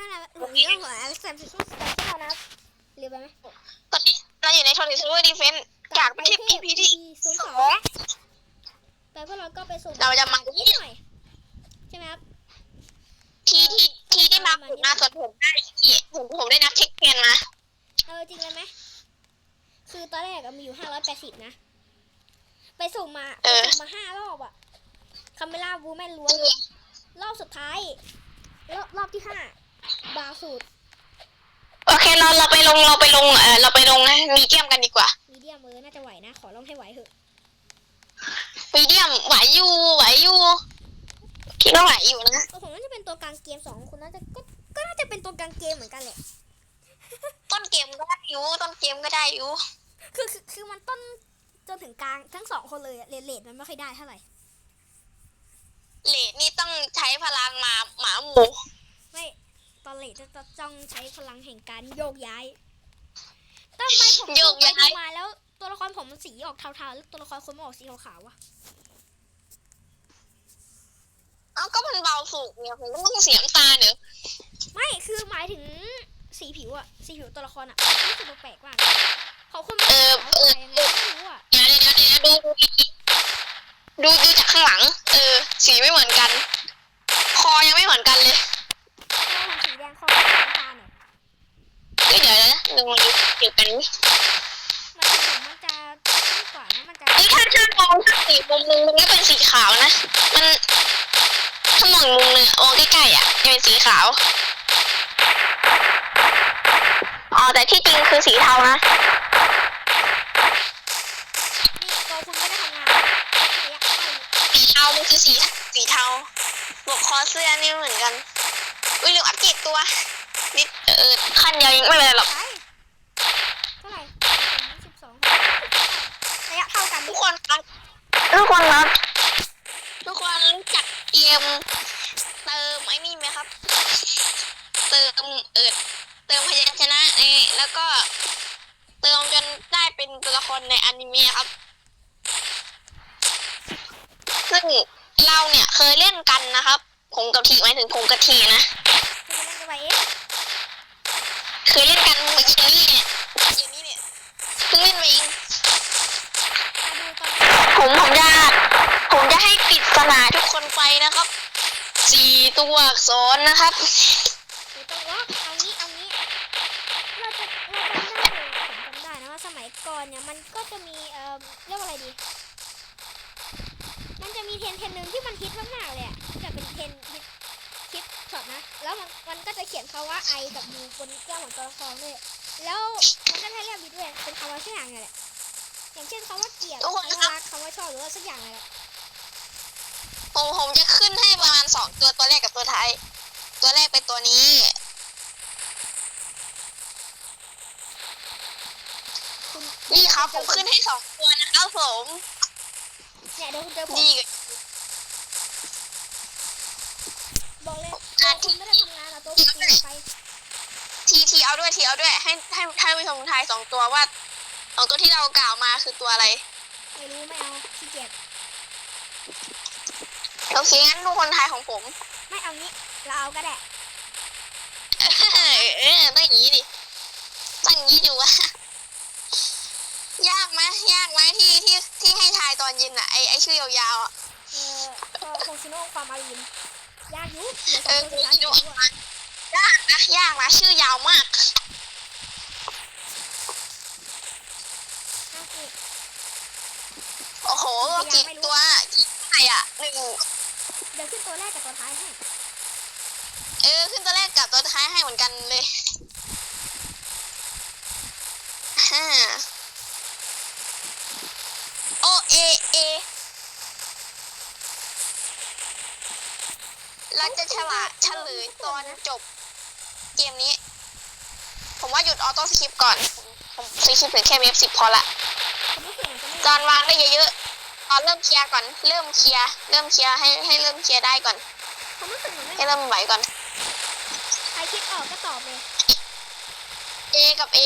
นั่นแหละผมเรื่องของอเล็กซานด์ซูสเปเชียลนะครับเรียกไปไหมตอนนี้เราอยู่ในทอริสเวอร์ดีเฟนจากไปที่ EP ที่ศูนย์สสอองงแต่พวกเราก็ไปส่งเราจะมานิดหน่อยใช่ไหมครับทีที่ทีที่มาผมมาส่วนผมได้ที่ผมผมได้นับเช็คแกนมาเออจริงเลยไหมคือตอนแรกอะมีอยู่ห้าร้อยแปดสิบนะ ไปส่งมาไปส่งมาห้ารอบอะคาเมล่าวูแมนล้วนเลยรอบสุดท้าย รอบรอบที่ห้า บาสูตรโอเคเราเราไปลงเราไปลงเออเราไปลงนะมีเดียมกันดีกว่า มีเดียมเออน่าจะไหวนะ ขอลองให้ไหวเถอะ มีเดียมไหวอยู่ไหวอยู่คิดว่าไหวอยู่นะก็ผมน่าจะเป็นตัวกลางเกมสองคนน่าจะก็ก็น่าจะเป็นตัวกลางเกมเหมือนกันแหละ ต้นเกมก็ได้อยู่ต้นเกมก็ได้อยู่ คือคือคือมันต้นจนถึงกลางทั้งสองคนเลยอะเลทเลทมันไม่ค่อยได้เท่าไหร่ เลดนี่ต้องใช้พลังมาหมาหมู ไม่ ตอนเลทจะจะต้องใช้พลังแห่งการโยกย้ายทำไมผมดูไปดูมาแล้ว ตัวละครผมมันสีออกเทาๆแล้วตัวละครคนมันออกสีขาวๆวะเอ้าก็มันเบาสุกเนี่ยผมก็ต้องเสียน้ำตาเนอะไม่คือหมายถึงสีผิวอะสีผิวตัวละครอะรู้สึกแปลกๆมากเขาคนมันเออขาวเอออะไรยังไงไม่รู้อะเดี๋ยวเดี๋ยวเดี๋ยวดูดูดีๆดูดูจากข้างหลัง เออ สีไม่เหมือนกัน คอยังไม่เหมือนกันเลย ตัวผมสีแดงคอสีน้ำตาลเนี่ยเฮ้ยเดี๋ยวนะดูมันดูเกี่ยวกันไหมมันสีผมมันจะดีกว่านะมันจะเฮ้ยถ้าถ้ามองถ้าสีมุมนึงมันก็เป็นสีขาวนะ มันถ้ามองมุมนึงอะมองใกล้ๆอะจะเป็นสีขาวอ๋อแต่ที่จริงคือสีเทานะนี่ตัวคุณไม่ได้ทำงานระยะใกล้สีเทามันคือสีสีเทาบอกคอเสื้อนี่เหมือนกัน อุ้ยลืมอัปเกรดตัวนิดเออขั้นเดียวยังไม่เป็นไรหรอกใช่เท่าไหร่สิบสองระยะเท่ากันทุกคนครับทุกคนครับทุกคนรู้จักเกมเติมไอ้นี่ไหมครับ เติมเออเติมพยัญชนะในแล้วก็ เติมจนได้เป็นตัวละครในอนิเมะครับ ซึ่งเราเนี่ยเคยเล่นกันนะครับ ผมกับทีหมายถึงผมกับทีนะคือเล่นกันไปเองเคยเล่นกันเมื่อเย็นนี้เนี่ยเย็นนี้เนี่ยเพิ่งเล่นมาเองมาดูตอนผมผมจะผมจะให้ปริศนาทุกคนไปนะครับสี่ตัวอักษรนะครับดูตรงว่าเอางี้เอางี้เราจะเราจำได้เลยผมจำได้นะว่าสมัยก่อนเนี่ยมันก็จะมีเอ่อเรียกว่าอะไรดี มันจะมีเทรนเทรนหนึ่งที่มันฮิตมากๆเลยอะจะเป็นเทรนฮิตฮิตช็อตนะ แล้วมันมันก็จะเขียนคำว่า I กับ U บนแก้วของตัวละครด้วย แล้วมันก็ให้เรียกบิดด้วยเป็นคำว่าสักอย่างไงแหละ อย่างเช่นคำว่าเกลียดทุกคนคำครัว่าบรักคำว่าชอบหรือว่าสักอย่างไงแหละผมผมจะขึ้นให้ประมาณสองตัวตัวแรกกับตัวท้าย ตัวแรกเป็นตัวนี้คุณนี่ครับผมขึ้นให้สองตัวนะครับผมเนี่ยเดี๋ยวคุณเจอผม นี่ บอกเลย ตัวคุณไม่ได้ทำงานอะตัวคุณตีไปทีทีเอาด้วยทีเอาด้วย ให้ให้ให้ผู้ชมทายสองตัวว่าสองตัวที่เรากล่าวมาคือตัวอะไรไม่รู้ไม่เอาขี้เกียจโอเคงั้นทุกคนทายของผม ไม่เอางี้ เราเอาก็ได้เออต้องอย่างนี้ดิต้องอย่างนี้ดิวะยากไหมยากไหมที่ที่ที่ให้ทายตอนเย็นอะไอไอชื่อยาวๆอะเออเออโคชิโนะความอารีน ยากอยู่เอสเอองอตัวสุดท้ายคิดสอว่างตัวยากนะยากนะชื่อยาวมากห้าสิบโอ้โหกี่ตัวกี่ไข่อะหนึ่งเดี๋ยวขึ้นตัวแรกกับตัวท้ายให้เออขึ้นตัวแรกกับตัวท้ายให้เหมือนกันเลยห้าโอเอเอ เราจะฉลาดเฉลยตอนจบเกมนี้ ผมว่าหยุดออโต้สคริปต์ก่อน ผมสคริปต์ถึงแค่เวฟสิบพอละผมรู้สึกเหมือนจะไม่ตอนวางได้เยอะๆตอนเริ่มเคลียร์ก่อน เริ่มเคลียร์ เริ่มเคลียร์ให้ให้เริ่มเคลียร์ได้ก่อนผมรู้สึกเหมือนไม่ให้เริ่มไหวก่อน ใครคิดออกก็ตอบเลย A กับ A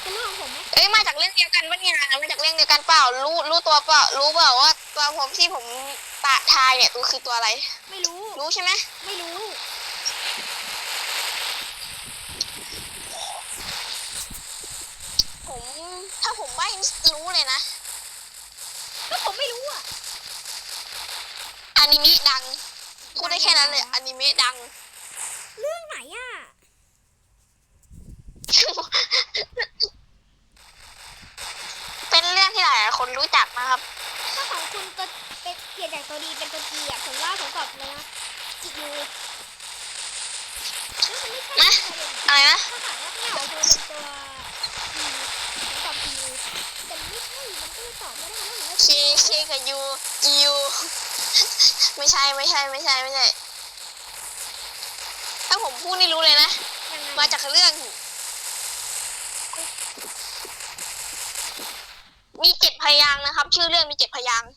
เป็นเรื่องของผมไหมเอ้ยมาจากเรื่องเดียวกันปะเนี่ยมาจากเรื่องเดียวกันเปล่า รู้รู้ตัวเปล่า รู้เปล่าว่าตัวผมที่ผม ตะทายเนี่ยตัวคือตัวอะไร ไม่รู้ รู้ใช่ไหมไม่รู้ ผมถ้าผมใบ้รู้เลยนะ ก็ผมไม่รู้อะอนิเมะดัง พูดได้แค่นั้นเลยอนิเมะดัง เรื่องไหนอะ เป็นเรื่องที่หลายๆคนรู้จักนะครับ ถ้าของคุณตัวเป็นเปลี่ยนจากตัวดีเป็นตัวจีอะผมว่าผมตอบเลยนะจิยูเฮ้ยมันไม่ใช่ประเด็น อะไรนะ ถ้าหากว่าไม่เอาตัวเป็นตัวจีผมตอบจียูแต่ไม่ใช่ มันก็เลยตอบไม่ได้แล้วผมว่า เคเคกับยูยู ไม่ใช่ไม่ใช่ไม่ใช่ไม่ใช่ ถ้าผมพูดนี่รู้เลยนะยังไงมาจากเรื่อง มีเจ็ดพยางค์นะครับ ชื่อเรื่องมีเจ็ดพยางค์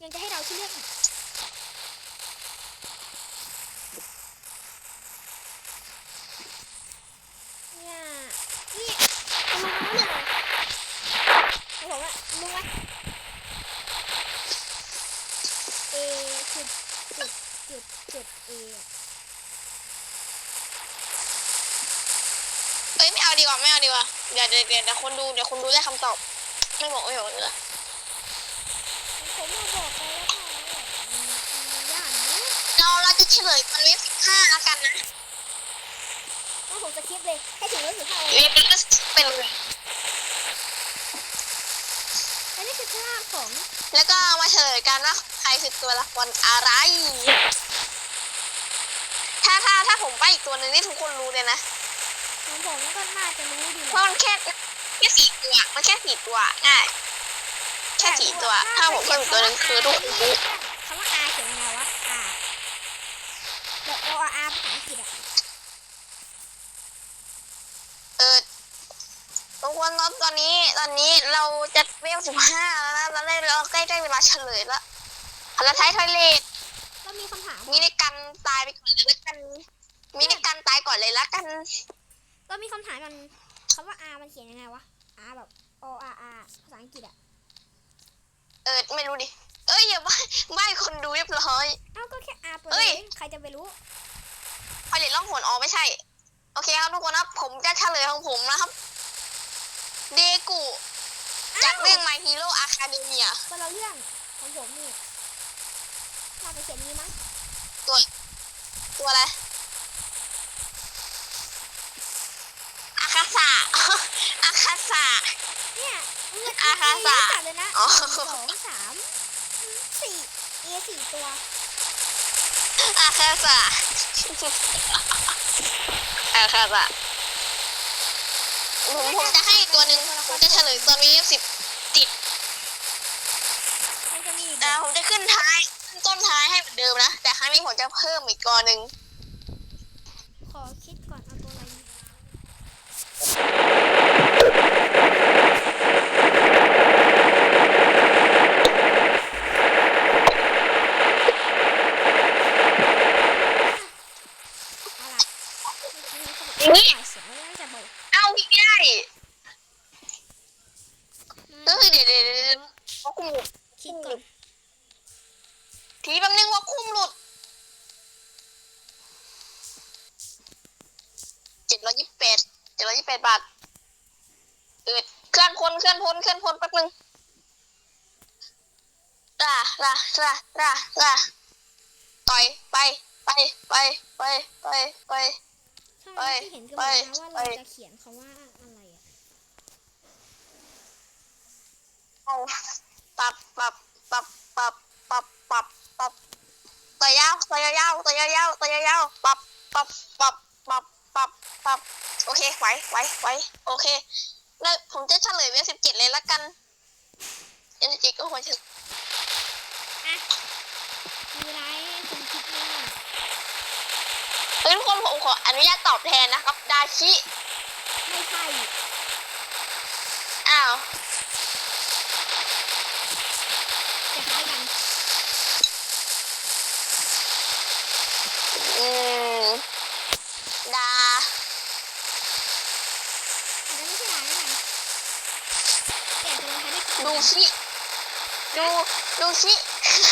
ยังจะให้เราชื่อเรื่องอีกเนี่ยนี่คุณรู้ไหมเลยผมบอกว่ารู้ไหมเอจุดจุดจุดจุดเออะ เอ้ยไม่เอา ดีกว่าไม่เอาดีกว่าเดี๋ยวเดี๋ยวเดี๋ยวเดี๋ยวคนดูเดี๋ยวคนดูได้คำตอบ ไม่บอกไม่บอกเลยผมมาบอกไปแล้วค่ะอืมอืมยากนะเราเราจะเฉลยตอนเว็บสิบห้าแล้วกันนะว่าผมจะคิดเลยให้ถึงเรื่องสุดท้ายเว็บนี้ก็เป็นเลยและนี่คือภาพของแล้วก็มาเฉลยกันว่าใครคือตัวละครอะไร ถ้าถ้าถ้าผมไปอีกตัวหนึ่งนี่ทุกคนรู้เลยนะ ของผมก็น่าจะรู้ดีแหเพละราะมันแค่แค่สี่ตัว มันแค่สี่ตัวง่าย แค่สี่ตัว ถ้าผมเพิ่มอีกตัวหนึ่งคือทุกคนรู้คำว่า R เขียนยังไงวะ R แบบ O R R ภาษาอังกฤษอะเออทุกคนครับตอนนี้ตอนนี้เราจะเวลสิบห้าแล้วนะตอนแรกเราใกล้ได้เวลาเฉลยแล้วพลัท้ายทอยเลทเรามีคำถามมีในกันตายไปก่อนเลยแล้วกัน มีในกันตายก่อนเลยแล้วกัน เรามีคำถามมันคำว่า R มันเขียนยังไงวะ R แบบ O R R ภาษาอังกฤษอะเออไม่รู้ดิ เอ้ยอย่าใบ้ใบ้คนดูเรียบร้อย เอ้าก็แค่ R ตัวเอ้เอยงใครจะไปรู้ผลิตล่องหนอ๋อไม่ใช่ โอเคครับทุกคนครับ ผมจะเฉลยของผมนะครับ เดกุจากเรื่อง My Hero Academia คนละเรื่องของผมนี่น่าจะเขียนนี้มั้งตัวอะไร สะอาคาสะ เนี่ยมันอาคาสะจัดเลยนะอ๋อ หนึ่งสองสามสี่ A สี่ตัวอาคาสะอาคาสะผมผมจะให้อีกตัวหนึ่งผมจะเฉลยตัวนี้สิบติดมันจะมีอีกนะผมจะขึ้นท้ายขึ้นต้นท้ายให้เหมือนเดิมนะ แต่ครั้งนี้ผมจะเพิ่มอีกตัวหนึ่ง ขอคิดก่อนเอาตัวอะไรดีอะไรเมื่อกี้เขาบอกว่าเสียงไม่น่าจะเบา เอาอีกได้ อืม ก็คือเดี๋ยวเดี๋ยวเดี๋ยวเดี๋ยวว่าคุมหลุด คิดก่อน ทีแป๊บนึงว่าคุมหลุดเจ็ดร้อยยี่สิบแปดเจ็ดร้อยยี่สิบแปดบาท เออเคลื่อนพลเคลื่อนพลเคลื่อนพลแป๊บนึงล่า ล่าล่าล่าล่าต่อยไปไปไปไปไปไปใช่ที่เห็นก็บอกนะว่าเราจะเขียนคำว่าอะไรอะเอาปับปับปับปับปับปับปับต่อยาวต่อยยาวต่อยยาวต่อยยาวปับปับปับปับปับปับโอเคไหวไหวไหวโอเค แล้วผมจะเฉลยเวลสิบเจ็ดเลยละกันเอ็นจีก็ควรจะมี ทุกคนผมขออนุญาตตอบแทนนะครับ ดาชิไม่ใช่ อ้าวจะคล้ายันอืมดาอาจจะไม่นะแต่จะลงท้ด้วยดูชิ ดูดูชิ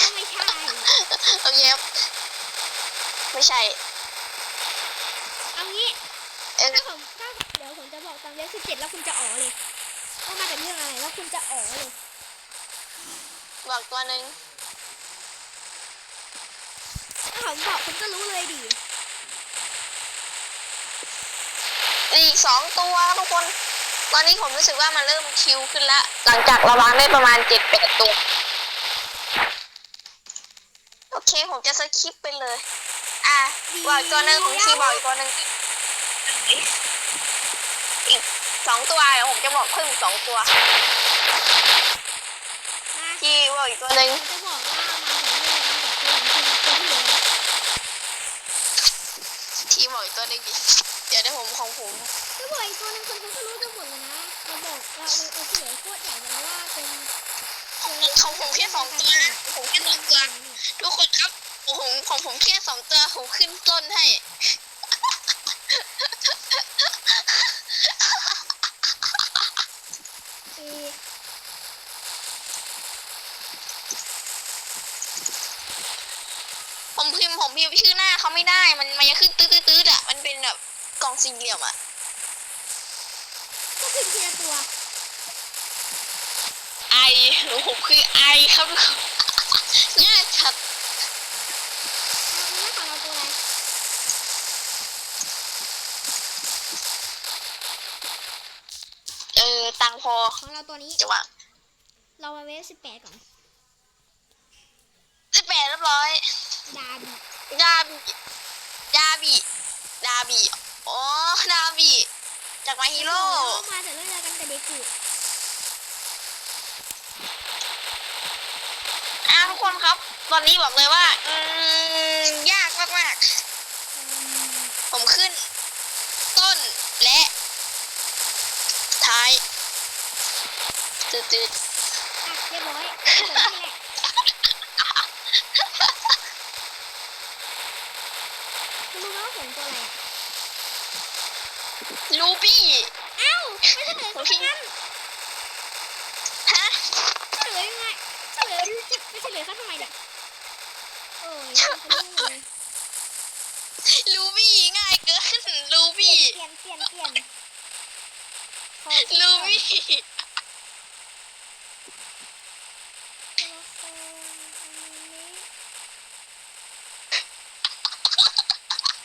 ก็ไม่ใช่ โอเคคบไม่ใช่ ถ้าผมถ้าเดี๋ยวผมจะบอกตอนเลขสิบเจ็ดแล้วคุณจะอ๋อเลยว่ามาจากเรื่องอะไรแล้วคุณจะอ๋อเลยบอกตัวหนึ่งถ้าผมบอกคุณก็รู้เลยดิอีกสองตัวครับทุกคน ตอนนี้ผมรู้สึกว่ามันเริ่มคิวขึ้นแล้วหลังจากเราวางได้ประมาณเจ็ดแปดตัวโอเคผมจะสคิปไปเลย อะบอกอีกตัวหนึ่งของชีบอกอีกตัวหนึ่งอีก สองตัวเดี๋ยวผมจะบอกเพิ่มอีกสองตัวมาที่บอกอีกตัวหนึ่งผมจะบอกว่ามาจากเรื่องอะไรจากตัวของคุณตัวที่เหลือที่บอกอีกตัวหนึ่งดิเดี๋ยวเดี๋ยวผมของผมก็บอกอีกตัวหนึงคนเขาก็รู้กันหมดเลยนะเราบอกเราเราเราเฉลยโคตรใหญ่เลยว่าเป็นเป็นของผมแค่สองตัวนะผมแค่สองตัวทุกคนครับของผมของผมแค่สองตัวผมขึ้นต้นให้ เออ ผมพิมพ์ผมพิมพ์ชื่อหน้า เขาไม่ได้ มันมันจะขึ้นตื้อตื้อๆๆอะ มันเป็นแบบกล่องสี่เหลี่ยมอะ ก็คือทีละตัวไอผมคือไอครับทุกคนง่ายชัดเอาหน้าของเราตัวอะไรเออ ตังค์พอของเราตัวนี้ จะวางเรามาเวฟสิบแปดก่อนสิบแปดเรียบร้อย ดาบี ดาบิดาบิดาบิอ๋อดาบิจากมาฮีโร่เรามาจากเรื่องอะไรกันแต่เด็กกูอะทุกคนครับ ตอนนี้บอกเลยว่า อืม ยากมากอืมๆผมขึ้น ต้นและ ท้ายตืดอะเรียบร้อยผมนี่แหละคุณรู้ไหมว่าผมตัวอะไรอะ ๆ ลูบี้เอ้าไม่เฉลยสักงั้นฮะเฉลยยังไงเฉลยไม่เฉลยเขาทำไมเนี่ยโอ้ยเขารู้เลยลูบี้ง่ายเกินลูเปลี่บี้ยนเปลี่ยนเปลี่ยนเปลี่ยนขอลูบี้ ตัวละคร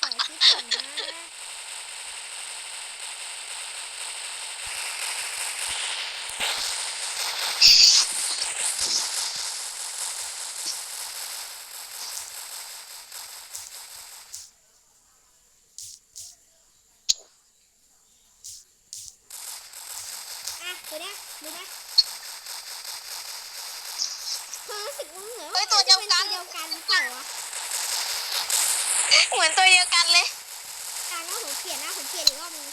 อันนี้ขอคิดก่อนนะ อะตัวเนี้ยดูไหมเธอรู้สึกว่าเหมือน เฮ้ยตัวเดียวกัน เดียวกันหรือเปล่าวะ เหมือนตัวเดียวกันเลย อะแล้วผมเปลี่ยนนะผมเปลี่ยนอีกรอบนึง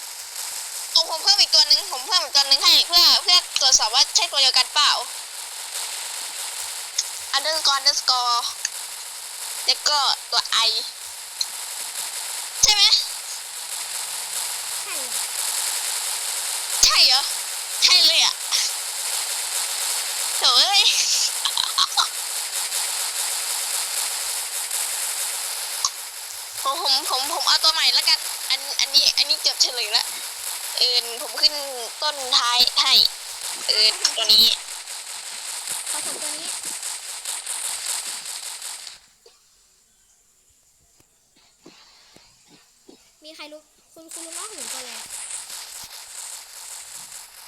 ผมผมเพิ่มอีกตัวหนึ่งผมเพิ่มอีกตัวหนึ่งให้เพื่อเพื่อตรวจ สอบว่าใช่ตัวเดียวกันเปล่า underscore underscore แล้วก็ตัว i ใช่ไหมใช่เหรอใช่เหรอ ใช่เลยอะโถ่เอ้ยผมผมผมผมเอาตัวใหม่แล้วกัน อันอันนี้อันนี้เกือบเฉลยละเอินผมขึ้นต้นท้ายให้ เออตัวนี้ขอผมตัวนี้มีใครรู้คุณคุณรู้ไหมว่าผมตัวอะไรอะ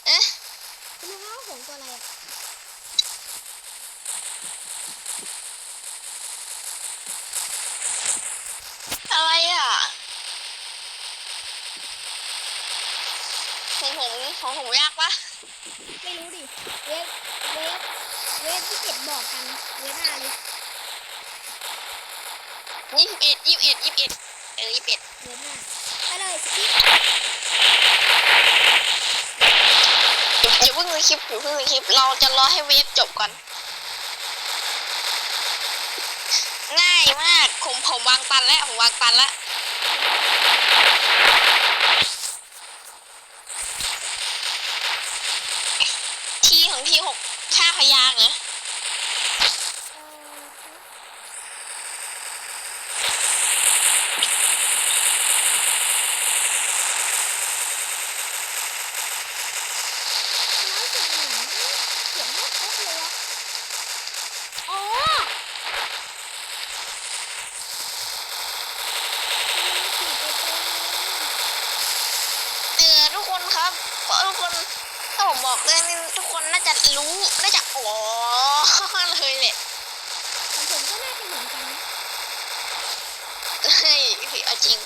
เอ๊ะ คุณรู้ไหมว่าผมตัวอะไรอะ อะไรอะ ของผมของผมยากปะไม่รู้ดิ เวฟเวฟเวฟที่เจ็ดบอกกัน เวฟห้าเลยยี่สิบเอ็ดยี่สิบเอ็ดยี่สิบเอ็ดเออยี่สิบเอ็ดเวฟห้าไปเลยสกิปอย่าเพิ่งเลยคลิปอย่าเพิ่งเลยคลิป เราจะรอให้เวฟจบก่อน ง่ายมาก ผมผมวางตันแล้ว ผมวางตันแล้ว ปตรงนี้เอทุกคนครับ เพราะทุกคนถ้าผมบอกเรื่องนี้ทุกคน จะรู้น่าจะอ๋อเลยแหละของผมก็น่าจะเหมือนกันนะเฮ้ยพี่เอาจริง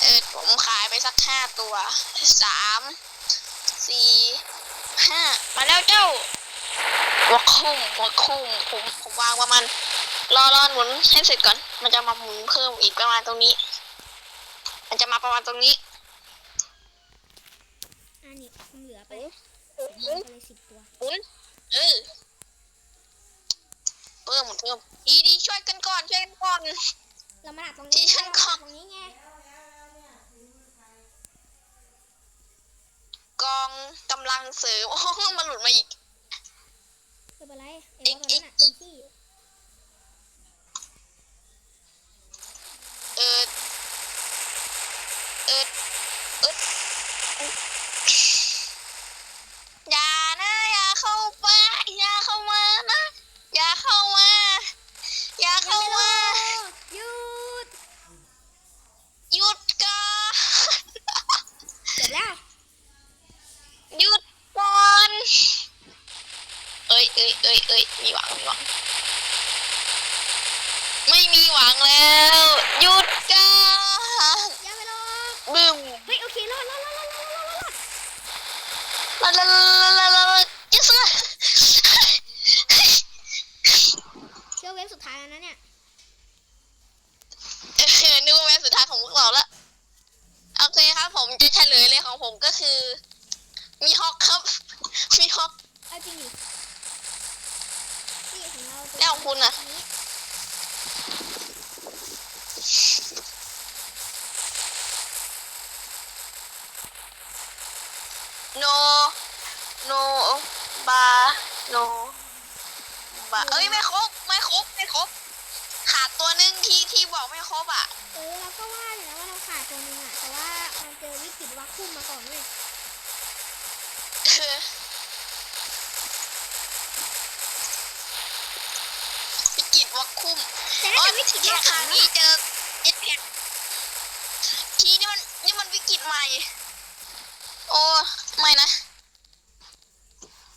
เออผมขายไปสักห้าตัวสามสี่ห้ามาแล้วเจ้าหัวคุ้มหัวคุ้มผมผมวางประมาณรอรอหมุนให้เสร็จก่อน มันจะมาหมุนเพิ่มอีกประมาณตรงนี้ มันจะมาประมาณตรงนี้อันนี้ผมเหลือไป เอไปเลยสิบตัวหมุนเออเพิ่มหมุนเพิ่มดีดีช่วยกันก่อนช่วยกันก่อน เรามาดักตรงที่นี้ฉันเรามาดักตรงนี้ไงกองกำลังเสริมโอ้มันหลุดมาอีกไม่เป็นไรเอ็งว่าตรงเป็นที่เออเอออย่านะอย่าเข้าไปอย่าเข้ามานะอย่าเข้ามา อย่าเข้ามาหยุดหยุดก่อนจบแล้วหยุดก่อนเอ้ยเอ้ยเอ้ยเอ้ยมีหวังมีหวัง ไม่มีหวังแล้วหยุดก่อนอย่าไปรอบึ้มเฮ้ยโอเครอดรอดรอดรอดรอดรอดรอดลาลาลาลาลาลายิสเชื่อเว ฟสุดท้ายแล้วนะเนี่ยเออนึกว่าแม่สุดท้ายของพวกเราละโอเคครับผมจะเฉลยเลยของผมก็คือ มีฮอกครับ มีฮอกเอาจริงดินี่ของเราแล้วของคุณน่ะอันนี้โนโนบาโนบาเอ้ยไม่ครบ ไม่ครบไม่ครบ ขาดตัวหนึงที่ที่บอกไม่ครบอะ เออเราก็ว่าอยู่นะว่าเราขาดตัวนึงอะแต่ว่ามันเจอวิกฤตวัคคุมมาก่อนเว้ยวิกฤตวักคุ้มแต่อ๋น่าอจะวิกฤตที่วัคคคุราวมนี้นะเจอเจ็ดแพ็คทีนี่มันนี่มันวิกฤตใหม่ โอ้ ไม่นะ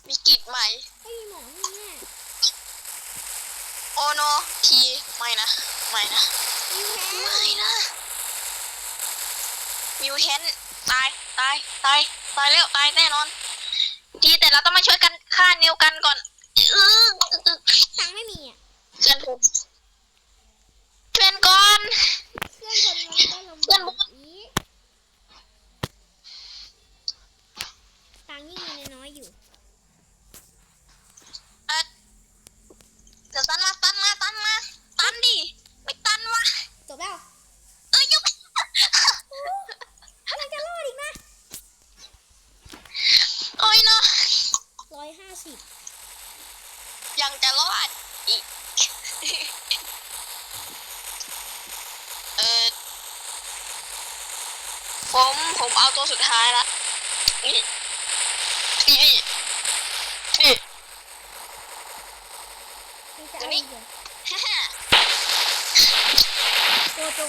วิกฤตใหม่ ไม่มีหมอนี่แน่ โอโนทีไม่นะ ไม่นะยูแฮไม่นะ มิวเทนตาย ตาย ตาย ตายแล้วตายแน่นอน ทีแต่เราต้องมาช่วยกันฆ่านิวกันก่อนอื้อตังค์ไม่มีอะเพื่อนผมเพื่อนก่อน เพื่อนคนมันก็ลำเพื่อนบาบอก กอีกตังค์ยิ่งมีน้อยๆอยู่ เอ่อเดี๋ยวตันมาตันมาตันมา ตันดิ ไม่ตันวะ จบแล้ว เอ้ยยุบ กำลังจะรอดอีกนะ โอ้ยเนาะ ร้อยห้าสิบ ยั งจะรอดอีกเออผมผมเอาตัวสุดท้ายละนี่นี่นี่มันจะตัวเอานี้อีกเหรอฮ่าฮ่าโจโจ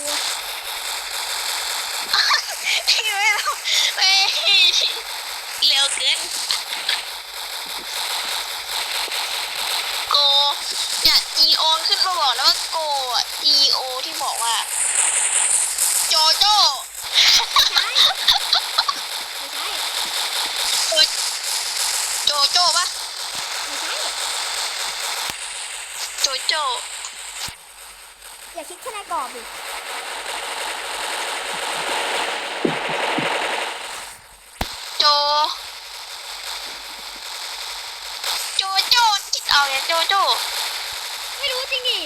ไม่เอาไม่เร็วเกินโก เนี่ย G O ขึ้นมาบอกนะว่าโกอะ G O ที่บอกว่า โจโจไม่ใช่ไม่ใช่โจโจปะไม่ใช่โจโจอย่าคิดแค่ในกรอบดิโจ โจโจคิดเอาเนี่ยโจโจ ไม่รู้จริงดิ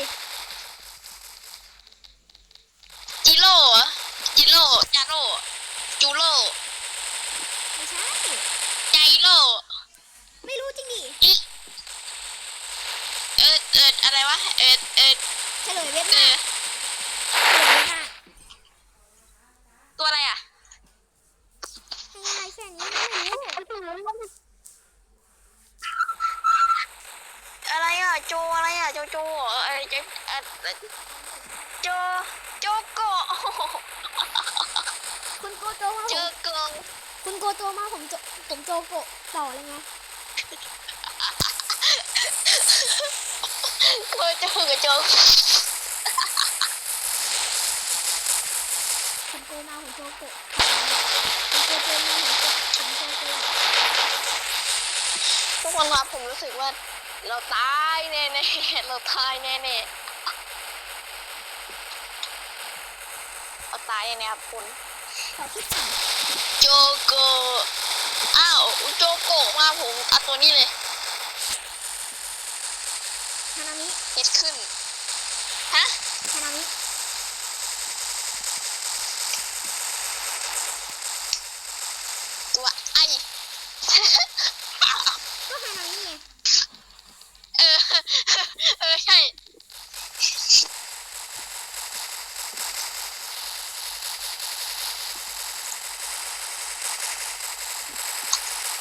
จิโร่จิโร่จาโร่จูโร่ไม่ใช่ไจโร่ไม่รู้จริงดิอิเออเอออะไรวะเออเออเฉลยเว็บหน้า โจโจเหรอเออโจเอ่อโจโจโกะคุณโกโจมาเจมอโกะคุณโกโจมาผมโจผมโจโกะต่อเลยไงโกโจกับโจคุณโกมาผมโจโกะคุณโกโจมาผมโจผมโจโกทุกคนครับผมรู้สึกว่า เราตายแน่ๆเราตายแน่ๆเราตายแน่ๆครับคุณต่อที่สามโจโกะอ้าวโจโกะมาผมเอาตัวนี้เลยฮานามิเฮ็ดขึ้น ฮะฮานามิตัวไอ ก็ฮานามิไง เออ เออ ใช่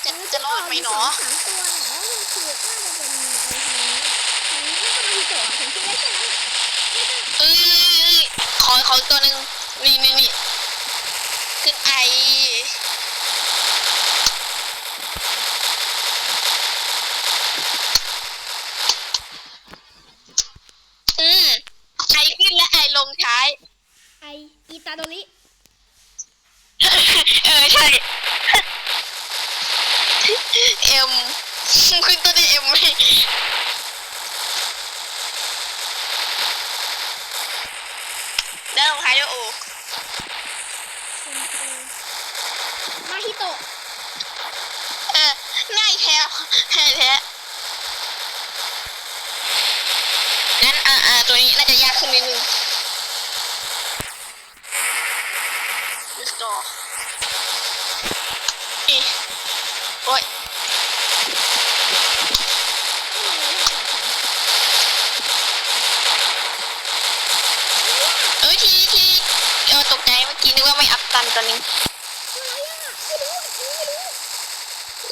จะจะรอดไหมเนาะ สามตัวเนี่ยแล้วมันคือน่าจะเป็นไอ้ฮานามิฮานามิก็มาฮิโตะผมคิดได้แค่นั้นอะไม่ต้อง เอ้ยขอขออีกตัวหนึ่งนี่นี่นี่ขึ้นไออืมไอขึ้นและไอลงท้าย ไออิตาโดริเออ ใช่ เอ็มขึ้นตัวได้เอ็มไหมแล้วลงท้ายด้วยโอ คุณโกมาฮิโตะ เออ ง่ายแท้ แท้แท้งั้นอ่าอ่าตัวนี้น่าจะยากขึ้นนิดนึง Let's go อีโอ้ยเอ้ยทีทีเออตกใจเมื่อกี้นึกว่าไม่อัพตันตัวนี้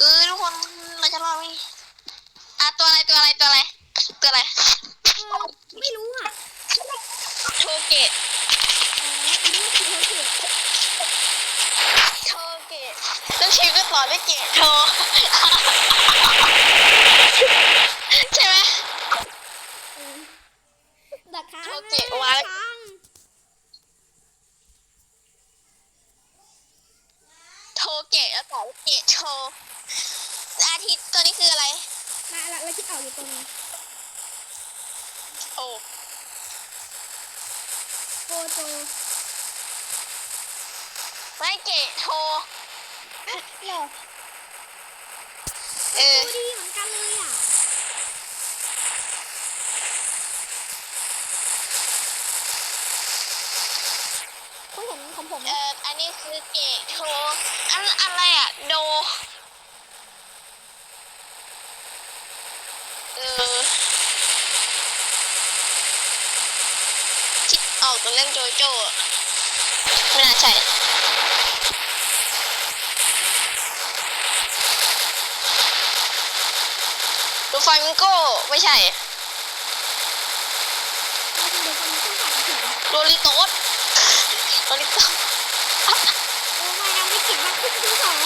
ออทุกคนเราจะรอดไหมอะตัวอะไรตัวอะไรตัวอะไรตัวอะไร ไม่รู้อะ โช เกะอ๋ออันนี้คือเขาเขียนโชเกะแล้วชีวิตก็ต่อด้วยเกะโชใช่ไหม ดักค้าง โอเควาง ค้าง โชเกะแล้วต่อด้วยเกะโชอาทิตย์ตัวนี้คืออะไร มาละเราคิดออกอยู่ตรงนี้ โอ้ โกโจ ไม่เกะโช เหรอ เออ ดูดีเหมือนกันเลยอะคุณเห็นของผมไหม เอ่ออันนี้ คือเกะโชอันอะไรอะโด เออคิดออกตัวเรื่องโจโจ้ไม่น่าใช่ดูฟามิงโก้ไม่ใช่เราคุณเดี๋ยวคนนี้ต้องตัดถึงโดริโตสโดริโตส โอ้ไม่นะไม่เขียนมาขึ้น ที่สอง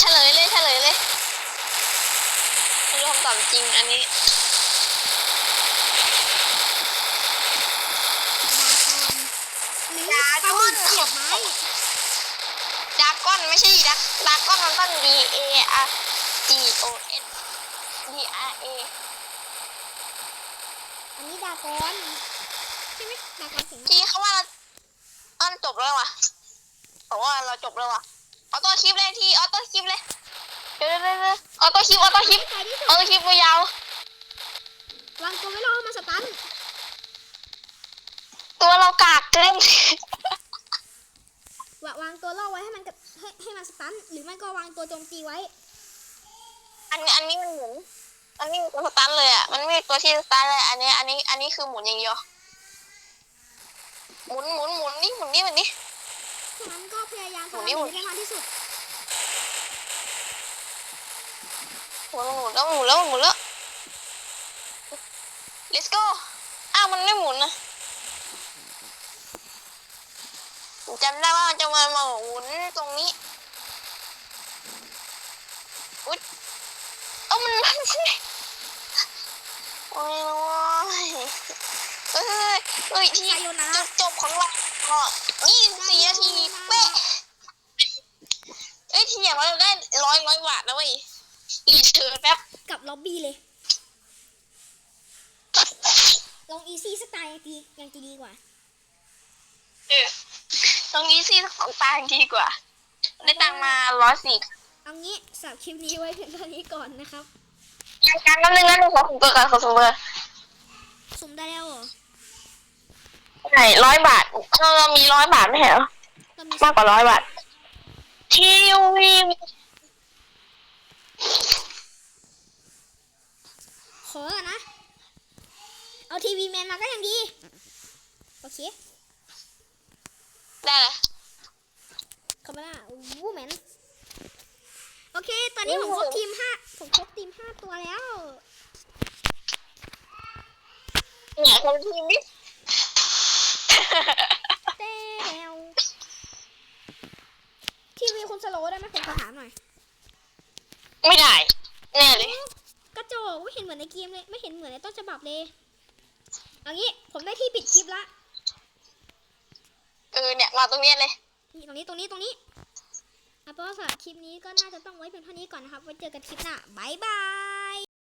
เฉลยเลยเฉลยเลยไม่รู้คำตอบจริงอันนี้ดาคอนหรือปลาหมึกเสียบไม้ดากก้อนไม่ใช่ดักดากก้อนมันต้อง D A R G O N D R A อันนี้ดากอนใช่ไหมดากอนเสียงที่เขาว่าเราอ้อนจบแล้ววะบอกว่าเราจบแล้ววะ ออโต้คลิปเลยที่ออโต้คลิปเลยเดี๋ยวเดี๋ยวเดี๋ยวออโต้คลิปออโต้คลิปใครที่สุออดโต้คลิปยาววางตัวไม่รอมาสตันๆตัวเรากากเกิน วางวางตัวล่อไว้ให้มันกับให้ให้มันสตันหรือไม่ก็วางตัวโจมตีไว้ อันนี้อันนี้มันหมุนมันไม่มีตัวสตันเลยอะ มันไม่มีตัวที่สตันเลย อันนี้ อันนี้ อันนี้คือหมุนอย่างเดียว หมุนหมุนหมุนนี่หมุนนี่มันนี่ ฉะนั้นก็พยายามหมุทำนให้นี่หมุนได้มากที่สุดหมุนหมุนแล้วหมุนแล้วหมุนแล้ว let's go อ้าวมันไม่หมุนนะผมจำได้ว่ามันจะมามาหมุนตรงนี้อุ๊ยเอ้ามันมันโอ้ยโอ้ยเอ้ยเอ้ยที่ไซโยนาจุระดจบของเรา ก็ยี่สิบสี่นาทีเป๊ะเอ้ยทีอย่างน้อยเราได้ร้อยร้อยบาทนะเว้ยรีเทิร์นแป๊บกับล็อบบี้เลย ลองอีซี่สไตล์ยังดียังจะดีกว่า เออตรงนี้สิของตางดีกว่า ได้ตังค์มาร้อยสี่เอางี้สำหรับคลิปนี้ไว้เพียงเท่านี้ก่อนนะครับ ยังกันนิดนึงนะหนูขอถุงเบอร์กันขอถุงเบอร์ สุ่มได้แล้วเหรอ ไหนร้อยบาทเราเรามีร้อยบาทไม่ใช่เหรอเรามีมากกว่าร้อยบาททีวีขอก่อนนะ เอาทีวีแมนมาก็ยังดี โอเคได้เลยคาเมล่าวูแมน โอเค ตอนนี้ผมครบทีมห้าผมครบทีมห้าตัวแล้ว เนี่ยคนทีมนี้ เต้วทีวีคุณสโลว์ได้ไหมผมขอถามหน่อยไม่ได้ แน่เลย กระจกไม่เห็นเหมือนในเกมเลย ไม่เห็นเหมือนในต้นฉบับเลยเอางี้ผมได้ที่ปิดคลิปละเออเนี่ยมาตรงเนี้ยเลย นี่ตรงนี้ตรงนี้ตรงนี้เอาเป็นว่าสำหรับคลิปนี้ก็น่าจะต้องไว้เพียงเท่านี้ก่อนนะครับไว้เจอกันคลิปหน้าบายบาย